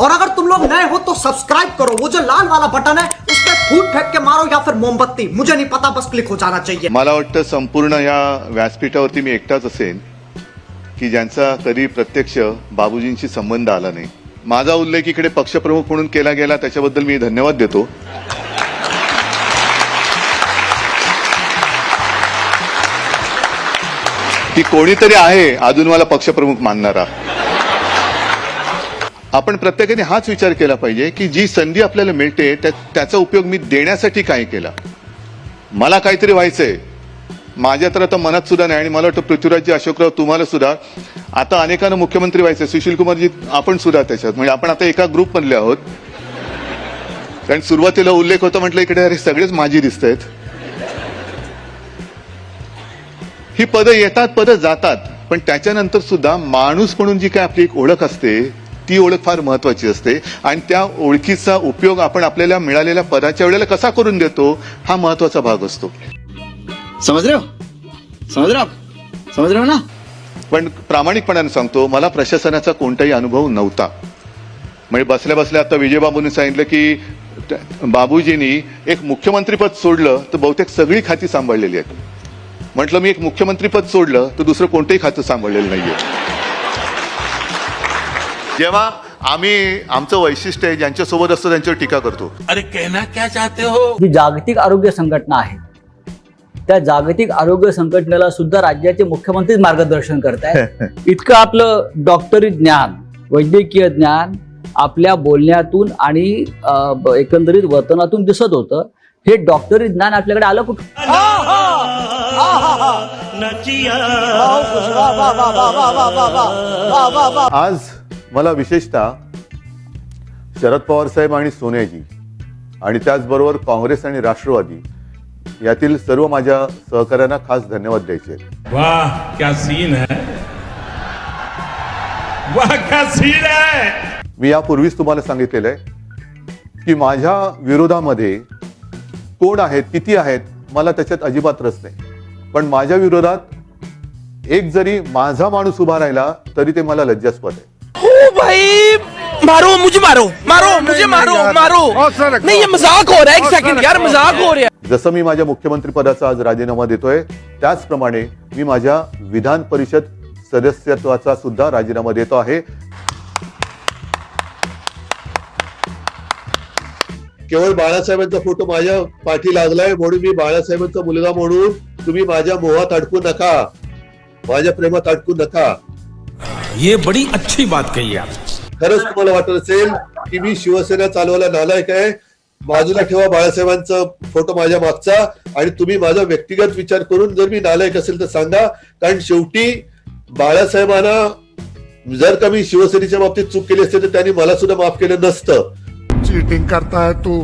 और अगर तुम लोग नए हो तो सब्सक्राइब करो। वो जो लाल वाला बटन है उस पर फूट फेंक के मारो या फिर मोमबत्ती। मुझे नहीं पता बस क्लिक हो जाना चाहिए। मला वाटतं संपूर्ण या व्यासपीठावरती मी एकटाच असेन की ज्यांचा कधी प्रत्यक्ष बाबूजींशी संबंध आला नाही. माझा उल्लेख इकडे पक्षप्रमुख म्हणून केला गेला त्याच्याबद्दल मी धन्यवाद देतो. की कोणीतरी आहे अजून मला पक्षप्रमुख मानणारा. आपण प्रत्येकाने हाच विचार केला पाहिजे की जी संधी आपल्याला मिळते त्या- त्याचा उपयोग मी देण्यासाठी काय केला. मला काहीतरी व्हायचंय. माझ्या तर आता मनात सुद्धा नाही आणि मला वाटतं पृथ्वीराजजी अशोकराव तुम्हाला सुद्धा. आता अनेकांना मुख्यमंत्री व्हायचंय. सुशील कुमारजी आपण सुद्धा त्याच्यात. म्हणजे आपण आता एका ग्रुप मधले आहोत. कारण सुरुवातीला उल्लेख होता म्हटलं इकडे अरे सगळेच माझी दिसत आहेत ही पदं येतात पदं जातात. पण त्याच्यानंतर सुद्धा माणूस म्हणून जी काय आपली एक ओळख असते ती ओळख फार महत्वाची असते. आणि त्या ओळखीचा उपयोग आपण आपल्याला मिळालेल्या पदाच्या वेळेला कसा करून देतो हा महत्त्वाचा भाग असतो. समझ रहे हो ना पण प्रामाणिकपणाने सांगतो मला प्रशासनाचा कोणताही अनुभव नव्हता. म्हणजे बसल्या बसल्या आता विजयबाबूंनी सांगितलं की बाबूजींनी एक मुख्यमंत्रीपद सोडलं तर बहुतेक सगळी खाती सांभाळलेली आहेत. म्हटलं मी एक मुख्यमंत्रीपद सोडलं तर दुसरं कोणतंही खातं सांभाळलेलं नाहीये. जेव्हा आम्ही आमचं वैशिष्ट्य आहे ज्यांच्यासोबत असतं त्यांच्यावर टीका करतो अरे कहना क्या चाहते हो जी जागतिक आरोग्य संघटना आहे त्या जागतिक आरोग्य संघटनेला सुद्धा राज्याचे मुख्यमंत्रीच मार्गदर्शन करतायत इतकं आपलं डॉक्टरी ज्ञान वैद्यकीय ज्ञान आपल्या बोलण्यातून आणि एकंदरीत वर्तनातून दिसत होतं हे डॉक्टरी ज्ञान आपल्याकडे आलं कुठं आज मला विशेषतः शरद पवार साहेब आणि सोनियाजी आणि त्याचबरोबर काँग्रेस आणि राष्ट्रवादी यातील सर्व माझ्या सहकाऱ्यांना खास धन्यवाद द्यायचे क्या सीन है? वाह क्या सीन है? मी यापूर्वीच तुम्हाला सांगितलेलं आहे की माझ्या विरोधामध्ये कोण आहेत किती आहेत मला त्याच्यात अजिबात रस नाही. पण माझ्या विरोधात एक जरी माझा माणूस उभा राहिला तरी ते मला लज्जास्पद आहे. ओ भाई मारो मुझे मारो मारो मुझे मारो मारो। नहीं ये मजाक हो रहा है एक सेकंड यार मजाक हो रहा है। जसं मी माझ्या मुख्यमंत्री पदाचा आज राजीनामा देतोय त्याचप्रमाणे मी माझ्या विधान परिषद सदस्यत्वाचा सुद्धा राजीनामा देतो आहे. केवळ बाळासाहेबांचा फोटो माझ्या पाठी लागलाय म्हणून मी बाळासाहेबांचा मुलगा म्हणून तुम्ही माझ्या मोहात अडकू नका. माझ्या प्रेमात अडकू नका. ये बड़ी अच्छी बात कही आप। खरंच तुम्हाला वाटत असेल की मी शिवसेना चालवायला नालायक आहे. बाजूला ठेवा बाळासाहेबांचा फोटो माझ्या मागचा आणि तुम्ही माझा व्यक्तिगत विचार करून जर मी नालायक असेल तर सांगा. कारण शेवटी बाळासाहेबांना जर का मी शिवसेनेच्या बाबतीत चूक केली असते तर त्यांनी मला सुद्धा माफ केलं नसतं. चीटिंग करता है तू.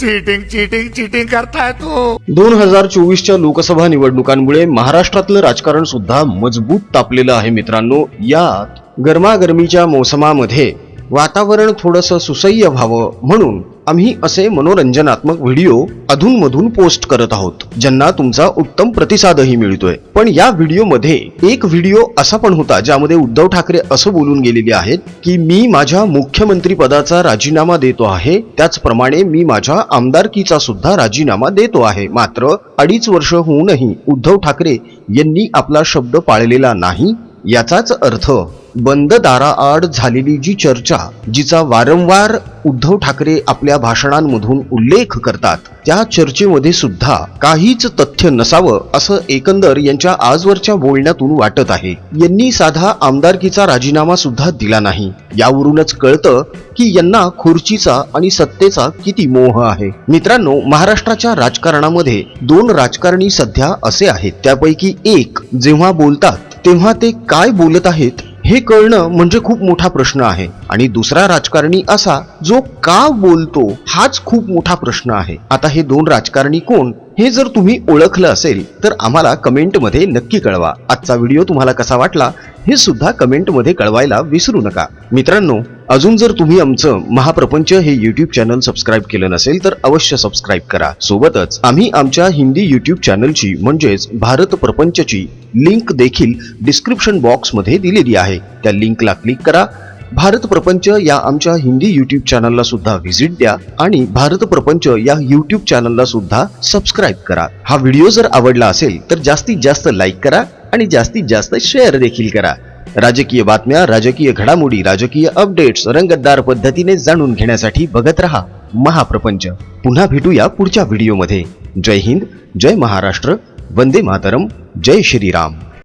चीटिंग चीटिंग चीटिंग करताय तू. दोन हजार चोवीसच्या लोकसभा निवडणुकांमुळे महाराष्ट्रातलं राजकारण सुद्धा मजबूत तापलेलं आहे मित्रांनो. यात गरमागरमीच्या मोसमामध्ये वातावरण थोडंसं सुसह्य व्हावं म्हणून आम्ही असे मनोरंजनात्मक व्हिडिओ अधूनमधून पोस्ट करत आहोत ज्यांना तुमचा उत्तम प्रतिसादही मिळतोय. पण या व्हिडिओमध्ये एक व्हिडिओ असा पण होता ज्यामध्ये उद्धव ठाकरे असं बोलून गेलेले आहेत की मी माझ्या मुख्यमंत्री पदाचा राजीनामा देतो आहे त्याचप्रमाणे मी माझ्या आमदारकीचा सुद्धा राजीनामा देतो आहे. मात्र अडीच वर्ष होऊनही उद्धव ठाकरे यांनी आपला शब्द पाळलेला नाही याचाच अर्थ बंद दाराआड झालेली जी चर्चा जिचा वारंवार उद्धव ठाकरे आपल्या भाषणांमधून उल्लेख करतात त्या चर्चेमध्ये सुद्धा काहीच तथ्य नसावं असं एकंदर यांच्या आजवरच्या बोलण्यातून वाटत आहे. यांनी साधा आमदारकीचा राजीनामा सुद्धा दिला नाही. यावरूनच कळतं की यांना खुर्चीचा आणि सत्तेचा किती मोह आहे. मित्रांनो महाराष्ट्राच्या राजकारणामध्ये दोन राजकारणी सध्या असे आहेत. त्यापैकी एक जेव्हा बोलतात तेव्हा ते काय बोलत आहेत हे कळणं म्हणजे खूप मोठा प्रश्न आहे. आणि दुसरा राजकारणी असा जो का बोलतो हाच खूप मोठा प्रश्न आहे. आता हे दोन राजकारणी कोण हे जर तुम्ही ओळखलं असेल तर आम्हाला कमेंटमध्ये नक्की कळवा. आजचा व्हिडिओ तुम्हाला कसा वाटला हे सुद्धा कमेंटमध्ये कळवायला विसरू नका. मित्रांनो अजून जर तुम्ही आमचं महाप्रपंच हे युट्यूब चॅनल सबस्क्राईब केलं नसेल तर अवश्य सबस्क्राईब करा. सोबतच आम्ही आमच्या हिंदी युट्यूब चॅनलची म्हणजेच भारत प्रपंचची लिंक देखील डिस्क्रिप्शन बॉक्समध्ये दिलेली आहे. त्या लिंकला क्लिक करा. भारत प्रपंच या आमच्या हिंदी युट्यूब चॅनलला सुद्धा व्हिजिट द्या आणि भारत प्रपंच या युट्यूब चॅनलला सुद्धा सबस्क्राईब करा. हा व्हिडिओ जर आवडला असेल तर जास्तीत जास्त लाईक करा आणि जास्तीत जास्त शेअर देखील करा. राजकीय बातम्या राजकीय घडामोडी राजकीय अपडेट्स रंगतदार पद्धतीने जाणून घेण्यासाठी बघत रहा महाप्रपंच. पुन्हा भेटूया पुढच्या व्हिडिओमध्ये जय हिंद जय महाराष्ट्र वंदे मातरम जय श्रीराम.